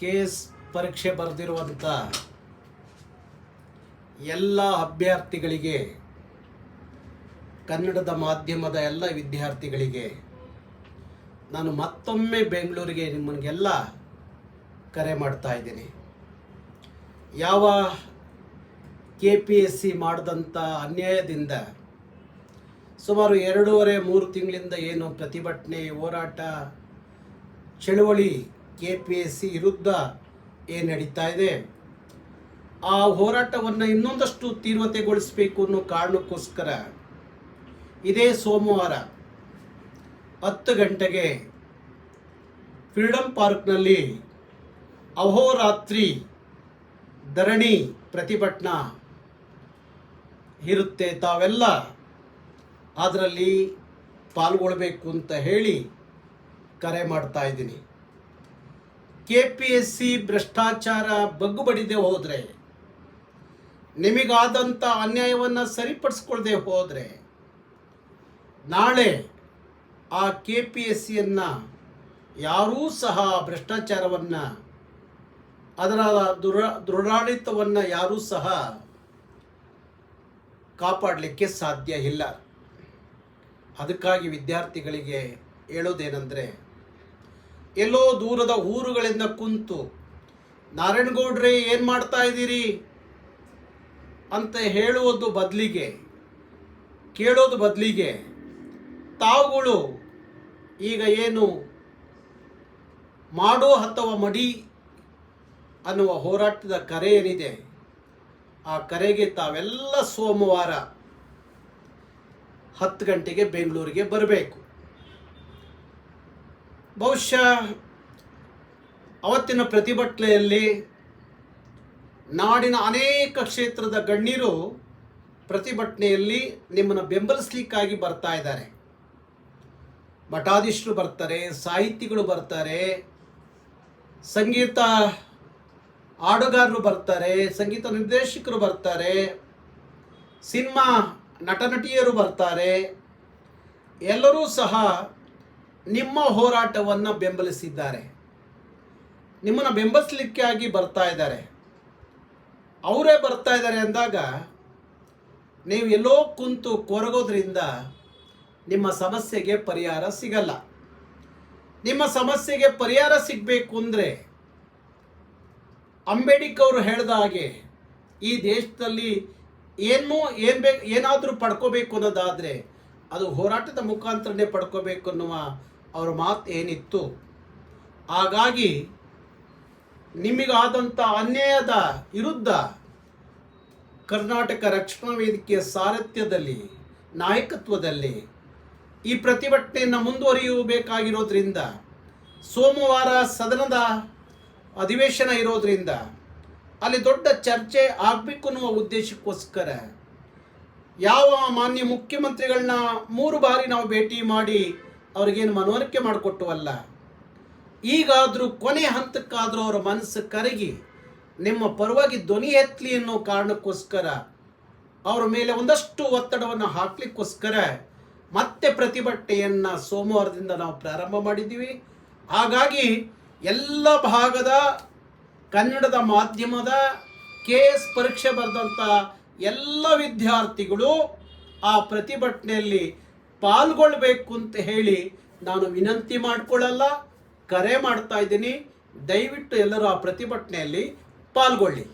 K S ಪರೀಕ್ಷೆ ಬರೆದಿರುವಂಥ ಎಲ್ಲ ಅಭ್ಯರ್ಥಿಗಳಿಗೆ, ಕನ್ನಡದ ಮಾಧ್ಯಮದ ಎಲ್ಲ ವಿದ್ಯಾರ್ಥಿಗಳಿಗೆ, ನಾನು ಮತ್ತೊಮ್ಮೆ ಬೆಂಗಳೂರಿಗೆ ನಿಮ್ಮನಿಗೆಲ್ಲ ಕರೆ ಮಾಡ್ತಾ ಇದ್ದೀನಿ. ಯಾವ ಕೆ ಪಿ ಎಸ್ ಸಿ ಮಾಡಿದಂಥ ಅನ್ಯಾಯದಿಂದ ಸುಮಾರು ಎರಡೂವರೆ ಮೂರು ತಿಂಗಳಿಂದ ಏನು ಪ್ರತಿಭಟನೆ, ಹೋರಾಟ, ಚಳುವಳಿ ಕೆ ಪಿ ಎಸ್ ಸಿ ವಿರುದ್ಧ ಏನು ನಡೀತಾ ಇದೆ. ಆ ಹೋರಾಟವನ್ನು ಇನ್ನೊಂದಷ್ಟು ತೀವ್ರತೆಗೊಳಿಸಬೇಕು ಅನ್ನೋ ಕಾರಣಕ್ಕೋಸ್ಕರ ಇದೇ ಸೋಮವಾರ ಹತ್ತು ಗಂಟೆಗೆ ಫ್ರೀಡಮ್ ಪಾರ್ಕ್ನಲ್ಲಿ ಅಹೋರಾತ್ರಿ ಧರಣಿ ಪ್ರತಿಭಟನಾ ಇರುತ್ತೆ ತಾವೆಲ್ಲ. ಅದರಲ್ಲಿ ಪಾಲ್ಗೊಳ್ಬೇಕು ಅಂತ ಹೇಳಿ ಕರೆ ಮಾಡ್ತಾ ಇದ್ದೀನಿ. ಕೆ ಪಿ ಎಸ್ ಸಿ ಭ್ರಷ್ಟಾಚಾರ ಬಗ್ಗು ಬಡಿದೆ ಹೋದರೆ ನಿಮಗಾದಂಥ ಅನ್ಯಾಯವನ್ನು ಸರಿಪಡಿಸ್ಕೊಳ್ದೆ ಹೋದರೆ, ನಾಳೆ ಆ ಕೆ ಪಿ ಎಸ್ ಸಿಯನ್ನು ಯಾರೂ ಸಹ ಭ್ರಷ್ಟಾಚಾರವನ್ನು, ಅದರ ದುರ ದೃಢಾಡಳಿತವನ್ನು ಯಾರೂ ಸಹ ಕಾಪಾಡಲಿಕ್ಕೆ ಸಾಧ್ಯ ಇಲ್ಲ. ಅದಕ್ಕಾಗಿ ವಿದ್ಯಾರ್ಥಿಗಳಿಗೆ ಹೇಳೋದೇನೆಂದರೆ ಎಲ್ಲೋ ದೂರದ ಊರುಗಳಿಂದ ಕುಂತು, ನಾರಾಯಣಗೌಡ್ರೆ ಏನು ಮಾಡ್ತಾ ಇದ್ದೀರಿ? ಅಂತ ಹೇಳುವುದು ಬದಲಿಗೆ, ಕೇಳೋದು ಬದಲಿಗೆ. ತಾವುಗಳು ಈಗ ಏನು ಮಾಡೋ ಅಥವಾ ಮಡಿ ಅನ್ನುವ ಹೋರಾಟದ ಕರೆ ಏನಿದೆ? ಆ ಕರೆಗೆ ತಾವೆಲ್ಲ ಸೋಮವಾರ ಹತ್ತು ಗಂಟೆಗೆ ಬೆಂಗಳೂರಿಗೆ ಬರಬೇಕು. ಬಹುಶಃ ಅವತ್ತಿನ ಪ್ರತಿಭಟನೆಯಲ್ಲಿ ನಾಡಿನ ಅನೇಕ ಕ್ಷೇತ್ರದ ಗಣ್ಯರು ಪ್ರತಿಭಟನೆಯಲ್ಲಿ ನಿಮ್ಮನ್ನು ಬೆಂಬಲಿಸ್ಲಿಕ್ಕಾಗಿ ಬರ್ತಾ ಇದ್ದಾರೆ. ಮಠಾಧೀಶರು ಬರ್ತಾರೆ, ಸಾಹಿತಿಗಳು ಬರ್ತಾರೆ, ಸಂಗೀತ ಹಾಡುಗಾರರು ಬರ್ತಾರೆ, ಸಂಗೀತ ನಿರ್ದೇಶಕರು ಬರ್ತಾರೆ, ಸಿನಿಮಾ ನಟನಟಿಯರು ಬರ್ತಾರೆ, ಎಲ್ಲರೂ ಸಹ ನಿಮ್ಮ ಹೋರಾಟವನ್ನು ಬೆಂಬಲಿಸಿದ್ದಾರೆ. ನಿಮ್ಮನ್ನು ಬೆಂಬಲಿಸಲಿಕ್ಕಾಗಿ ಬರ್ತಾ ಇದ್ದಾರೆ. ಅವರೇ ಬರ್ತಾ ಇದ್ದಾರೆ ಅಂದಾಗ ನೀವು ಎಲ್ಲೋ ಕುಂತು ಕೊರಗೋದ್ರಿಂದ ನಿಮ್ಮ ಸಮಸ್ಯೆಗೆ ಪರಿಹಾರ ಸಿಗಲ್ಲ. ನಿಮ್ಮ ಸಮಸ್ಯೆಗೆ ಪರಿಹಾರ ಸಿಗಬೇಕು ಅಂದರೆ ಅಂಬೇಡ್ಕರ್ ಅವರು ಹೇಳಿದ ಹಾಗೆ ಈ ದೇಶದಲ್ಲಿ ಏನು ಏನು ಬೇಕು ಏನಾದರೂ ಪಡ್ಕೋಬೇಕು ಅನ್ನೋದಾದರೆ ಅದು ಹೋರಾಟದ ಮುಖಾಂತರನೇ ಪಡ್ಕೋಬೇಕು ಅನ್ನುವ ಅವರ ಮಾತು ಏನಿತ್ತು? ಹಾಗಾಗಿ ನಿಮಗಾದಂಥ ಅನ್ಯಾಯದ ವಿರುದ್ಧ ಕರ್ನಾಟಕ ರಕ್ಷಣಾ ವೇದಿಕೆಯ ಸಾರಥ್ಯದಲ್ಲಿ, ನಾಯಕತ್ವದಲ್ಲಿ ಈ ಪ್ರತಿಭಟನೆಯನ್ನು ಮುಂದುವರಿಯಬೇಕಾಗಿರೋದ್ರಿಂದ, ಸೋಮವಾರ ಸದನದ ಅಧಿವೇಶನ ಇರೋದ್ರಿಂದ, ಅಲ್ಲಿ ದೊಡ್ಡ ಚರ್ಚೆ ಆಗಬೇಕು ಅನ್ನುವ ಉದ್ದೇಶಕ್ಕೋಸ್ಕರ ಯಾವ ಮಾನ್ಯ ಮುಖ್ಯಮಂತ್ರಿಗಳನ್ನ ಮೂರು ಬಾರಿ ನಾವು ಭೇಟಿ ಮಾಡಿ ಅವ್ರಿಗೇನು ಮನವರಿಕೆ ಮಾಡಿಕೊಟ್ಟವಲ್ಲ? ಈಗಾದರೂ ಕೊನೆ ಹಂತಕ್ಕಾದರೂ ಅವರ ಮನಸ್ಸು ಕರಗಿ ನಿಮ್ಮ ಪರವಾಗಿ ಧ್ವನಿ ಎತ್ತಲಿ ಅನ್ನೋ ಕಾರಣಕ್ಕೋಸ್ಕರ ಅವರ ಮೇಲೆ ಒಂದಷ್ಟು ಒತ್ತಡವನ್ನು ಹಾಕ್ಲಿಕ್ಕೋಸ್ಕರ ಮತ್ತೆ ಪ್ರತಿಭಟನೆಯನ್ನು ಸೋಮವಾರದಿಂದ ನಾವು ಪ್ರಾರಂಭ ಮಾಡಿದ್ದೀವಿ. ಹಾಗಾಗಿ ಎಲ್ಲ ಭಾಗದ ಕನ್ನಡದ ಮಾಧ್ಯಮದ ಕೆ ಎಸ್ ಪರೀಕ್ಷೆ ಬರೆದಂಥ ಎಲ್ಲ ವಿದ್ಯಾರ್ಥಿಗಳು ಆ ಪ್ರತಿಭಟನೆಯಲ್ಲಿ ಪಾಲ್ಗೊಳ್ಬೇಕು ಅಂತ ಹೇಳಿ ನಾನು ವಿನಂತಿ ಮಾಡಿಕೊಳ್ಳಲ್ಲ, ಕರೆ ಮಾಡ್ತಾ ಇದ್ದೀನಿ. ದಯವಿಟ್ಟು ಎಲ್ಲರೂ ಆ ಪ್ರತಿಭಟನೆಯಲ್ಲಿ ಪಾಲ್ಗೊಳ್ಳಿ.